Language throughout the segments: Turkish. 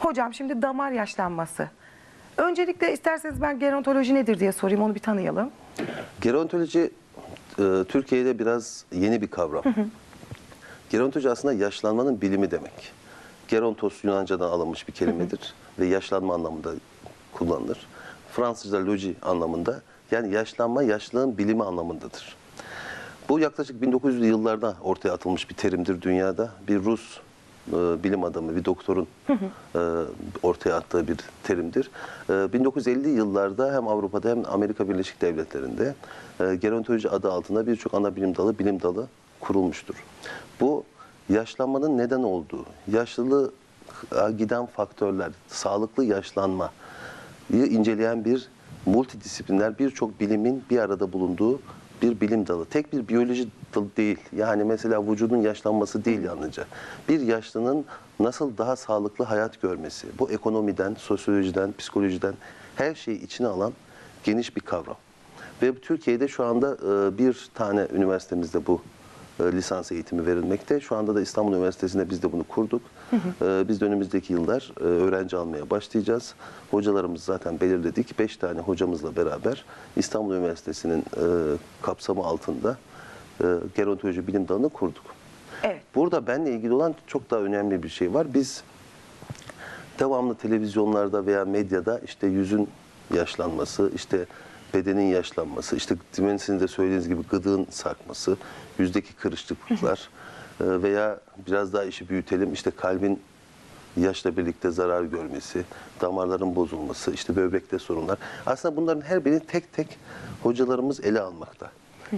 Hocam şimdi damar yaşlanması. Öncelikle isterseniz ben gerontoloji nedir diye sorayım onu bir tanıyalım. Gerontoloji e, Türkiye'de biraz yeni bir kavram. Gerontoloji aslında yaşlanmanın bilimi demek. Gerontos Yunanca'dan alınmış bir kelimedir ve yaşlanma anlamında kullanılır. Fransızca loji anlamında yani yaşlanma yaşlılığın bilimi anlamındadır. Bu yaklaşık 1900'lü yıllarda ortaya atılmış bir terimdir dünyada. Bir Rus e, bilim adamı, bir doktorun e, ortaya attığı bir terimdir. E, 1950'li yıllarda hem Avrupa'da hem Amerika Birleşik Devletleri'nde e, gerontoloji adı altında birçok ana bilim dalı, bilim dalı kurulmuştur. Bu yaşlanmanın neden olduğu, yaşlılığa giden faktörler, sağlıklı yaşlanma inceleyen bir multidisipliner birçok bilimin bir arada bulunduğu bir bilim dalı. Tek bir biyoloji dalı değil. Yani mesela vücudun yaşlanması değil yalnızca. Bir yaşlının nasıl daha sağlıklı hayat görmesi. Bu ekonomiden, sosyolojiden, psikolojiden her şeyi içine alan geniş bir kavram. Ve Türkiye'de şu anda bir tane üniversitemizde bu e, lisans eğitimi verilmekte. Şu anda da İstanbul Üniversitesi'nde biz de bunu kurduk. E, Biz de önümüzdeki yıllar e, öğrenci almaya başlayacağız. Hocalarımızı zaten belirledik. Beş tane hocamızla beraber İstanbul Üniversitesi'nin e, kapsamı altında e, gerontoloji bilim dalını kurduk. Evet. Burada benle ilgili olan çok daha önemli bir şey var. Biz devamlı televizyonlarda veya medyada işte yüzün yaşlanması, işte bedenin yaşlanması, işte demin de söylediğiniz gibi gıdığın sarkması, yüzdeki kırışıklıklar e, veya biraz daha işi büyütelim işte kalbin yaşla birlikte zarar görmesi, damarların bozulması, işte böbrekte sorunlar. Aslında bunların her birini tek tek hocalarımız ele almakta.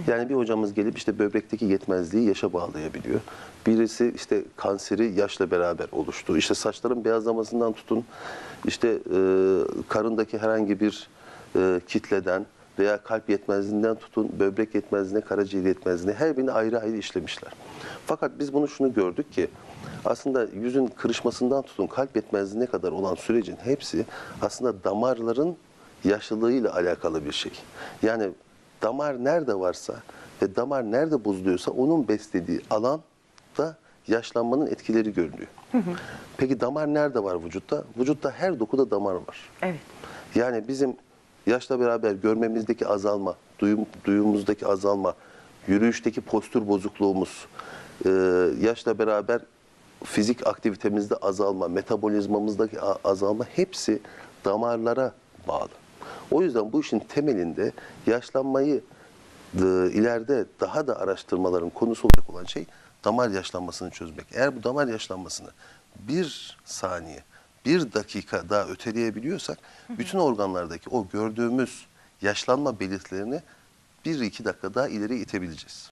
Yani bir hocamız gelip işte böbrekteki yetmezliği yaşa bağlayabiliyor. Birisi işte kanseri yaşla beraber oluştu. İşte saçların beyazlamasından tutun, işte e, karındaki herhangi bir e, kitleden veya kalp yetmezliğinden tutun, böbrek yetmezliğine, karaciğer yetmezliğine her birini ayrı ayrı işlemişler. Fakat biz bunu şunu gördük ki aslında yüzün kırışmasından tutun kalp yetmezliğine kadar olan sürecin hepsi aslında damarların yaşlılığıyla alakalı bir şey. Yani damar nerede varsa ve damar nerede bozuluyorsa onun beslediği alanda yaşlanmanın etkileri görülüyor. Peki damar nerede var vücutta? Vücutta her dokuda damar var. Evet. Yani bizim yaşla beraber görmemizdeki azalma, duyum, duyumuzdaki azalma, yürüyüşteki postür bozukluğumuz, e, yaşla beraber fizik aktivitemizde azalma, metabolizmamızdaki azalma hepsi damarlara bağlı. O yüzden bu işin temelinde yaşlanmayı e, ileride daha da araştırmaların konusu olacak olan şey damar yaşlanmasını çözmek. Eğer bu damar yaşlanmasını bir saniye, bir dakika daha öteleyebiliyorsak bütün organlardaki o gördüğümüz yaşlanma belirtilerini bir iki dakika daha ileri itebileceğiz.